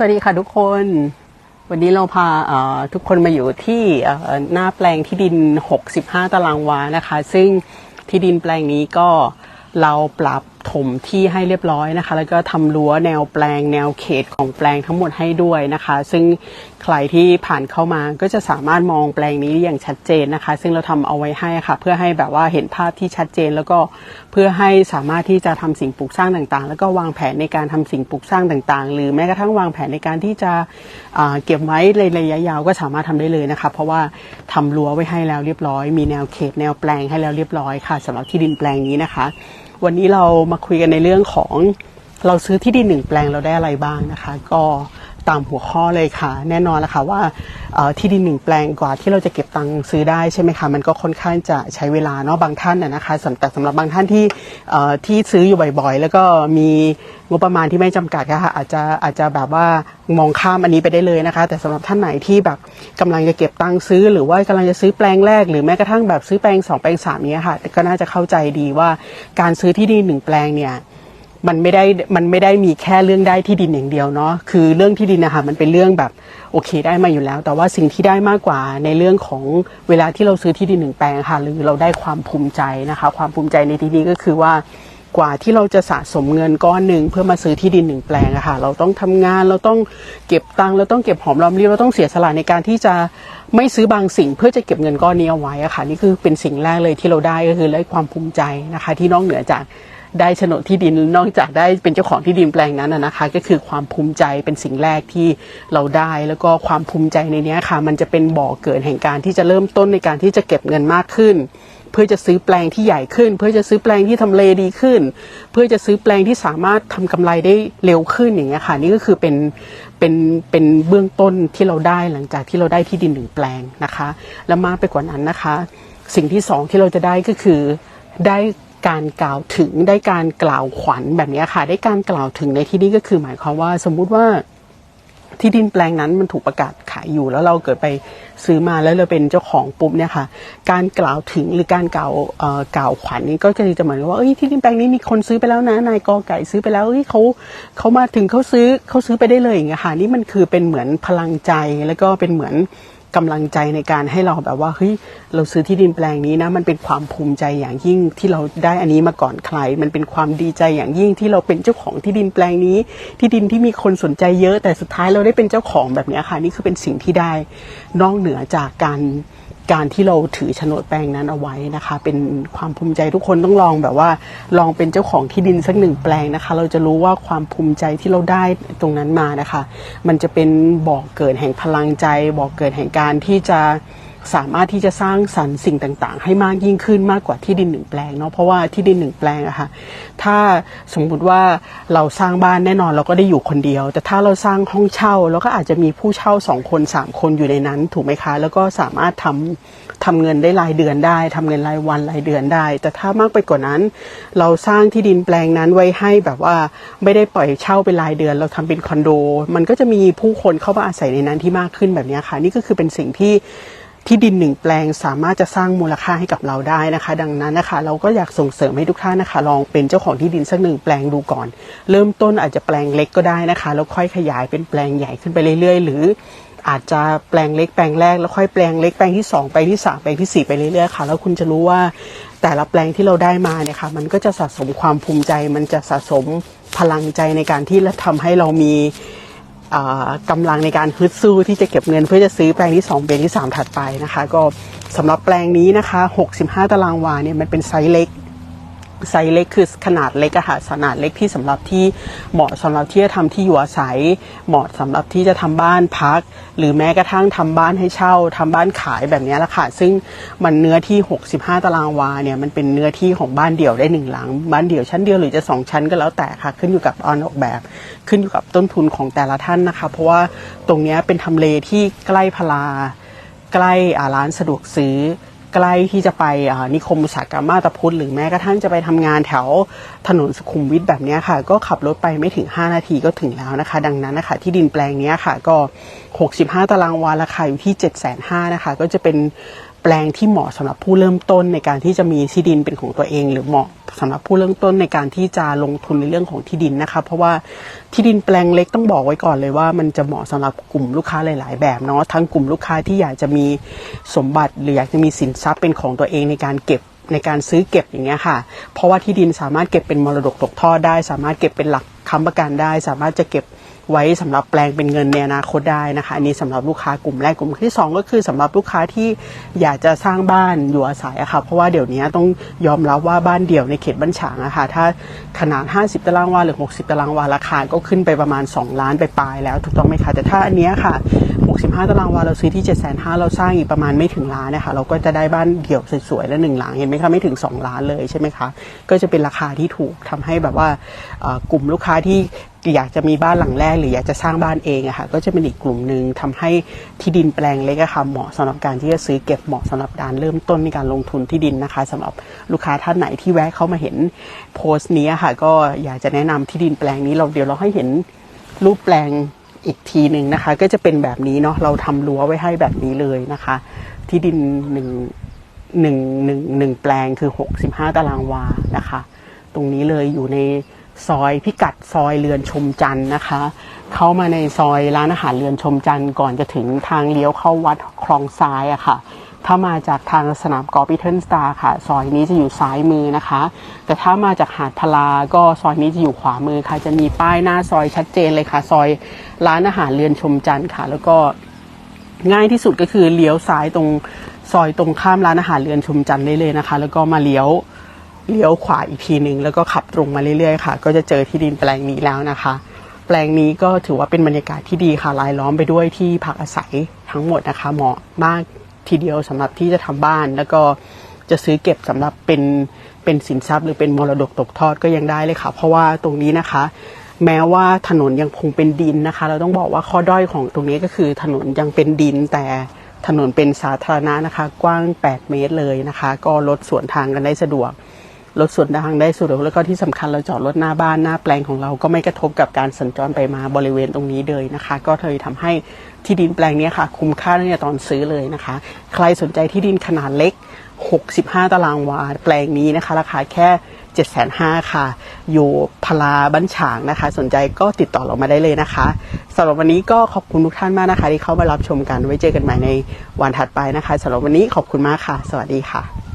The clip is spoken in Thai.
สวัสดีค่ะทุกคน วันนี้เราพาทุกคนมาอยู่ที่หน้าแปลงที่ดิน 65 ตารางวานะคะ ซึ่งที่ดินแปลงนี้ก็เราปรับ ถมที่ให้เรียบร้อยนะคะ แล้วก็ทำรั้วแนวแปลง แนวเขตของแปลงทั้งหมดให้ด้วยนะคะ ซึ่งใครที่ผ่านเข้ามาก็จะสามารถมองแปลงนี้อย่างชัดเจนนะคะ ซึ่งเราทำเอาไว้ให้ค่ะ เพื่อให้แบบว่าเห็นภาพที่ชัดเจน แล้วก็เพื่อให้สามารถที่จะทำสิ่งปลูกสร้างต่างๆ แล้วก็วางแผนในการทำสิ่งปลูกสร้างต่างๆ หรือแม้กระทั่งวางแผนในการที่จะเก็บไว้ในระยะยาวก็สามารถทำได้เลยนะคะ เพราะว่าทำรั้วไว้ให้แล้วเรียบร้อย มีแนวเขตแนวแปลงให้แล้วเรียบร้อยค่ะสำหรับที่ดินแปลงนี้นะคะ วันนี้เรามาคุยกันในเรื่องของเราซื้อที่ดินหนึ่งแปลงเราได้อะไรบ้างนะคะ ก็ ตามหัวข้อเลยค่ะ แน่นอนแล้วค่ะว่าที่ดินหนึ่งแปลงกว่าที่เราจะเก็บตังค์ซื้อได้ใช่ไหมคะมันก็ค่อนข้างจะใช้เวลาเนาะบางท่านนะคะสแต่สำหรับบางท่านที่ที่ซื้ออยู่บ่อยๆ แล้วก็มีงบประมาณที่ไม่จำกัดค่ะอาจจะอาจจะแบบว่ามองข้ามอันนี้ไปได้เลยนะคะ แต่สำหรับท่านไหนที่แบบกำลังจะเก็บตังค์ซื้อ หรือว่ากำลังจะซื้อแปลงแรกหรือแม้กระทั่งแบบซื้อแปลงสองแปลงสามเนี้ยค่ะก็น่าจะเข้าใจดีว่าการซื้อที่ดินหนึ่งแปลงเนี่ย มันไม่ได้มันไม่ได้มีแค่เรื่องได้ที่ดินอย่างเดียวเนาะคือเรื่องที่ดินนะคะมันเป็นเรื่องแบบโอเคได้มาอยู่แล้ว แต่ว่าสิ่งที่ได้มากกว่าในเรื่องของเวลาที่เราซื้อที่ดินหนึ่งแปลงค่ะหรือเราได้ความภูมิใจนะคะ ความภูมิใจในที่นี้ก็คือว่ากว่าที่เราจะสะสมเงินก้อนหนึ่งเพื่อมาซื้อที่ดินหนึ่งแปลงอะค่ะ เราต้องทำงานเราต้องเก็บตังค์เราต้องเก็บหอมรอมริบเราต้องเสียสละในการที่จะไม่ซื้อบางสิ่งเพื่อจะเก็บเงินก้อนนี้เอาไว้อะค่ะนี่คือเป็นสิ่งแรกเลยที่เราได้ก็คือได้ความภูมิใจนะคะ ที่นอกเหนือจาก ได้โฉนดที่ดินนอกจากได้เป็นเจ้าของที่ดินแปลงนั้นนะคะ ก็คือความภูมิใจเป็นสิ่งแรกที่เราได้ แล้วก็ความภูมิใจในนี้ค่ะ มันจะเป็นบ่อเกิดแห่งการที่จะเริ่มต้นในการที่จะเก็บเงินมากขึ้น เพื่อจะซื้อแปลงที่ใหญ่ขึ้น เพื่อจะซื้อแปลงที่ทำเลดีขึ้น เพื่อจะซื้อแปลงที่สามารถทำกำไรได้เร็วขึ้นอย่างเงี้ยค่ะ นี่ก็คือเป็นเป็นเป็นเบื้องต้นที่เราได้หลังจากที่เราได้ที่ดินหนึ่งแปลงนะคะ แล้วมากไปกว่านั้นนะคะ สิ่งที่สองที่เราจะได้ก็คือได้ การกล่าวถึงได้การกล่าวขวัญแบบนี้ค่ะ ได้การกล่าวถึงในที่นี้ก็คือหมายความว่า สมมุติว่าที่ดินแปลงนั้นมันถูกประกาศขายอยู่แล้วเราเกิดไปซื้อมาแล้วเราเป็นเจ้าของปุ๊บเนี่ยค่ะ การกล่าวถึงหรือการกล่าวกล่าวขวัญนี้ก็จะเหมือนว่าเอ้ยที่ดินแปลงนี้มีคนซื้อไปแล้วนะนายกอไก่ซื้อไปแล้วเอ้ยเขาเขามาถึงเขาซื้อเขาซื้อไปได้เลยอย่างเงี้ยค่ะนี่มันคือเป็นเหมือนพลังใจแล้วก็เป็นเหมือน กำลังใจในการให้เราแบบว่าเฮ้ยเราซื้อที่ดินแปลงนี้นะมันเป็นความภูมิใจอย่างยิ่งที่เราได้อันนี้มาก่อนใคร มันเป็นความดีใจอย่างยิ่งที่เราเป็นเจ้าของที่ดินแปลงนี้ ที่ดินที่มีคนสนใจเยอะ แต่สุดท้ายเราได้เป็นเจ้าของแบบนี้ค่ะนี่คือเป็นสิ่งที่ได้นอกเหนือจากการ การที่เราถือโฉนดแปลงนั้นเอาไว้นะคะ เป็นความภูมิใจทุกคนต้องลองแบบว่า ลองเป็นเจ้าของที่ดินสักหนึ่งแปลงนะคะ เราจะรู้ว่าความภูมิใจที่เราได้ตรงนั้นมานะคะ มันจะเป็นบอกเกิดแห่งพลังใจ บอกเกิดแห่งการที่จะ สามารถที่จะสร้างสรรค์สิ่งต่างๆ ให้มากยิ่งขึ้นมากกว่าที่ดินหนึ่งแปลงเนาะเพราะว่าที่ดินหนึ่งแปลงอะค่ะถ้าสมมุติว่าเราสร้างบ้านแน่นอนเราก็ได้อยู่คนเดียว แต่ถ้าเราสร้างห้องเช่าเราก็อาจจะมีผู้เช่าสองคนสามคนอยู่ในนั้นถูกไหมคะ แล้วก็สามารถทำทำเงินได้รายเดือนได้ทำเงินรายวันรายเดือนได้ แต่ถ้ามากไปกว่านั้น เราสร้างที่ดินแปลงนั้นไว้ให้แบบว่าไม่ได้ปล่อยเช่าเป็นรายเดือน เราทำเป็นคอนโด มันก็จะมีผู้คนเข้ามาอาศัยในนั้นที่มากขึ้นแบบนี้ค่ะ นี่ก็คือเป็นสิ่งที่ ที่ดินหนึ่งแปลงสามารถจะสร้างมูลค่าให้กับเราได้นะคะ ดังนั้นนะคะ เราก็อยากส่งเสริมให้ทุกท่านนะคะ ลองเป็นเจ้าของที่ดินสักหนึ่งแปลงดูก่อน เริ่มต้นอาจจะแปลงเล็กก็ได้นะคะ แล้วค่อยขยายเป็นแปลงใหญ่ขึ้นไปเรื่อยๆ หรืออาจจะแปลงเล็กแปลงแรกแล้วค่อยแปลงเล็กแปลงที่สองแปลงที่สามแปลงที่สี่ไปเรื่อยๆค่ะ แล้วคุณจะรู้ว่าแต่ละแปลงที่เราได้มาเนี่ยค่ะมันก็จะสะสมความภูมิใจ มันจะสะสมพลังใจในการที่ทำให้เรามี กำลังในการฮึดสู้ที่จะเก็บเงินเพื่อจะซื้อแปลงที่สองแปลงที่สามถัดไปนะคะ ก็สำหรับแปลงนี้นะคะ 65 ตารางวาเนี่ยมันเป็นไซส์เล็ก ไซส์เล็กคือขนาดเล็กอะค่ะขนาดเล็กที่สำหรับที่เหมาะสำหรับที่จะทำที่อยู่อาศัย เหมาะสำหรับที่จะทำบ้านพัก หรือแม้กระทั่งทำบ้านให้เช่าทำบ้านขายแบบนี้ละค่ะ ซึ่งมันเนื้อที่ 65 ตารางวาเนี่ยมันเป็นเนื้อที่ของบ้านเดี่ยวได้หนึ่งหลัง บ้านเดี่ยวชั้นเดียวหรือจะสองชั้นก็แล้วแต่ค่ะ ขึ้นอยู่กับออนออกแบบ ขึ้นอยู่กับต้นทุนของแต่ละท่านนะคะ เพราะว่าตรงนี้เป็นทำเลที่ใกล้พลาใกล้อาร้านสะดวกซื้อ ใกล้ที่จะไปนิคมอุตสาหกรรมมาตาพุธหรือแม้กระทั่งจะไปทำงานแถวถนนสุขุมวิทแบบนี้ค่ะ ก็ขับรถไปไม่ถึง 5 นาทีก็ถึงแล้วนะคะ ดังนั้นนะคะ ที่ดินแปลงนี้ค่ะ ก็ 65 ตารางวาราคาอยู่ที่ 7 5 0 0 0นะคะ ก็จะเป็นแปลงที่เหมาะสำหรับผู้เริ่มต้นในการที่จะมีที่ดินเป็นของตัวเอง หรือเหมาะ สำหรับผู้เริ่มต้นในการที่จะลงทุนในเรื่องของที่ดินนะคะเพราะว่าที่ดินแปลงเล็กต้องบอกไว้ก่อนเลยว่า มันจะเหมาะสำหรับกลุ่มลูกค้าหลาย ๆ แบบเนาะทั้งกลุ่มลูกค้าที่อยากจะมีสมบัติ หรืออยากจะมีสินทรัพย์เป็นของตัวเองในการเก็บในการซื้อเก็บอย่างเงี้ยค่ะ เพราะว่าที่ดินสามารถเก็บเป็นมรดกตกทอดได้ สามารถเก็บเป็นหลักค้ำประกันได้ สามารถจะเก็บ ไว้สำหรับแปลงเป็นเงินในอนาคตได้นะคะ อันนี้สำหรับลูกค้ากลุ่มแรกกลุ่มที่สองก็คือสำหรับลูกค้าที่อยากจะสร้างบ้านอยู่อาศัยอะค่ะเพราะว่าเดี๋ยวนี้ต้องยอมรับว่าบ้านเดี่ยวในเขตบ้านฉางอะค่ะถ้าขนาด 50 ตารางวาหรือ 60 ตารางวาราคาก็ขึ้นไปประมาณ 2 ล้านไปปลายแล้วถูกต้องไหมคะแต่ถ้าอันเนี้ยค่ะ 65 ตารางวาเราซื้อที่ 7 5 0 0 0เราสร้างอีกประมาณไม่ถึงล้านนะคะเราก็จะได้บ้านเดี่ยวสวยๆและหนึ่งหลังเห็นไหมคะไม่ถึง 2 ล้านเลยใช่ไหมคะก็จะเป็นราคาที่ถูกทำให้แบบว่ากลุ่มลูกค้าที่อยากจะมีบ้านหลังแรกหรืออยากจะสร้างบ้านเองอะค่ะก็จะเป็นอีกกลุ่มหนึ่งทำให้ที่ดินแปลงเล็กอะค่ะเหมาะสำหรับการที่จะซื้อเก็บเหมาะสำหรับการเริ่มต้นในการลงทุนที่ดินนะคะสำหรับลูกค้าท่านไหนที่แวะเข้ามาเห็นโพสต์นี้อะค่ะก็อยากจะแนะนำที่ดินแปลงนี้เราเดี๋ยวเราให้เห็นรูปแปลง อีกทีหนึ่งนะคะ ก็จะเป็นแบบนี้เนาะเราทำรั้วไว้ให้แบบนี้เลยนะคะ ที่ดินหนึ่งหนึ่งหนึ่งหนึ่งแปลงคือ 65 ตารางวานะคะ ตรงนี้เลยอยู่ในซอยพิกัดซอยเรือนชมจันทร์นะคะ เข้ามาในซอยร้านอาหารเรือนชมจันทร์ก่อนจะถึงทางเลี้ยวเข้าวัดคลองทรายอะค่ะ ถ้ามาจากทางสนามกอล์ฟพิเทิลสตาร์ค่ะ ซอยนี้จะอยู่ซ้ายมือนะคะ แต่ถ้ามาจากหาดพลา ก็ซอยนี้จะอยู่ขวามือค่ะ จะมีป้ายหน้าซอยชัดเจนเลยค่ะ ซอยร้านอาหารเรือนชมจันทร์ค่ะ แล้วก็ง่ายที่สุดก็คือเลี้ยวซ้ายตรงซอยตรงข้ามร้านอาหารเรือนชมจันทร์ได้เลยนะคะ แล้วก็มาเลี้ยวเลี้ยวขวาอีกทีหนึ่งแล้วก็ขับตรงมาเรื่อยๆค่ะ ก็จะเจอที่ดินแปลงนี้แล้วนะคะ แปลงนี้ก็ถือว่าเป็นบรรยากาศที่ดีค่ะรายล้อมไปด้วยที่พักอาศัยทั้งหมดนะคะเหมาะมาก ทีเดียวสำหรับที่จะทำบ้าน แล้วก็จะซื้อเก็บสำหรับเป็นเป็นสินทรัพย์ หรือเป็นมรดกตกทอดก็ยังได้เลยค่ะ เพราะว่าตรงนี้นะคะ แม้ว่าถนนยังคงเป็นดินนะคะ เราต้องบอกว่าข้อด้อยของตรงนี้ก็คือถนนยังเป็นดินแต่ถนนเป็นสาธารณะนะคะ กว้าง 8 เมตรเลยนะคะ ก็รถสวนทางกันได้สะดวก รถส่วนทางได้สะดวกแล้วก็ที่สำคัญเราจอดรถหน้าบ้านหน้าแปลงของเราก็ไม่กระทบกับการสัญจรไปมาบริเวณตรงนี้เลยนะคะ ก็เลยทำให้ที่ดินแปลงนี้ค่ะ คุ้มค่าตั้งแต่ตอนซื้อเลยนะคะ ใครสนใจที่ดินขนาดเล็ก 65 ตารางวาแปลงนี้นะคะ ราคาแค่ 7,500ค่ะ อยู่พลาบ้านฉางนะคะ สนใจก็ติดต่อเรามาได้เลยนะคะสำหรับวันนี้ก็ขอบคุณทุกท่านมากนะคะ ที่เข้ามารับชมกันไว้เจอกันใหม่ในวันถัดไปนะคะสำหรับวันนี้ขอบคุณมากค่ะ สวัสดีค่ะ